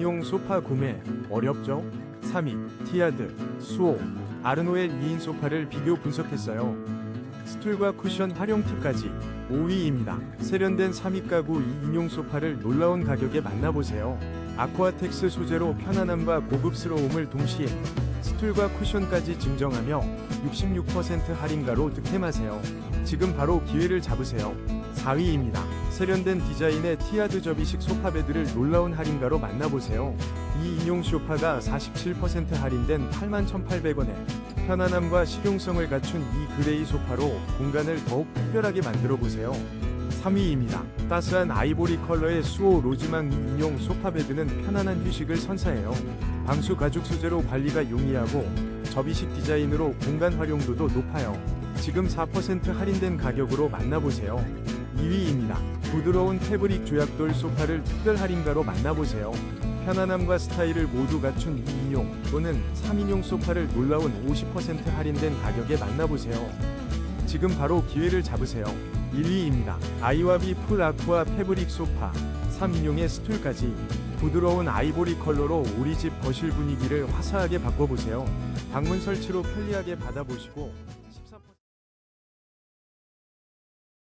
2인용 소파 구매 어렵죠? 3위 티아드, 수호, 아르노엘 2인 소파를 비교 분석했어요. 스툴과 쿠션 활용 팁까지 5위입니다. 세련된 3위 가구 2인용 소파를 놀라운 가격에 만나보세요. 아쿠아텍스 소재로 편안함과 고급스러움을 동시에 스툴과 쿠션까지 증정하며 66% 할인가로 득템하세요. 지금 바로 기회를 잡으세요. 4위입니다. 세련된 디자인의 티아드 접이식 소파 베드를 놀라운 할인가로 만나보세요. 이 인용 소파가 47% 할인된 81,800원에 편안함과 실용성을 갖춘 이 그레이 소파로 공간을 더욱 특별하게 만들어 보세요. 3위입니다. 따스한 아이보리 컬러의 수호 로즈망 인용 소파 베드는 편안한 휴식을 선사해요. 방수 가죽 소재로 관리가 용이하고 접이식 디자인으로 공간 활용도도 높아요. 지금 4% 할인된 가격으로 만나보세요. 2위입니다. 부드러운 패브릭 조약돌 소파를 특별 할인가로 만나보세요. 편안함과 스타일을 모두 갖춘 2인용 또는 3인용 소파를 놀라운 50% 할인된 가격에 만나보세요. 지금 바로 기회를 잡으세요. 1위입니다. 아이와비 풀 아쿠아 패브릭 소파 3인용의 스툴까지 부드러운 아이보리 컬러로 우리 집 거실 분위기를 화사하게 바꿔보세요. 방문 설치로 편리하게 받아보시고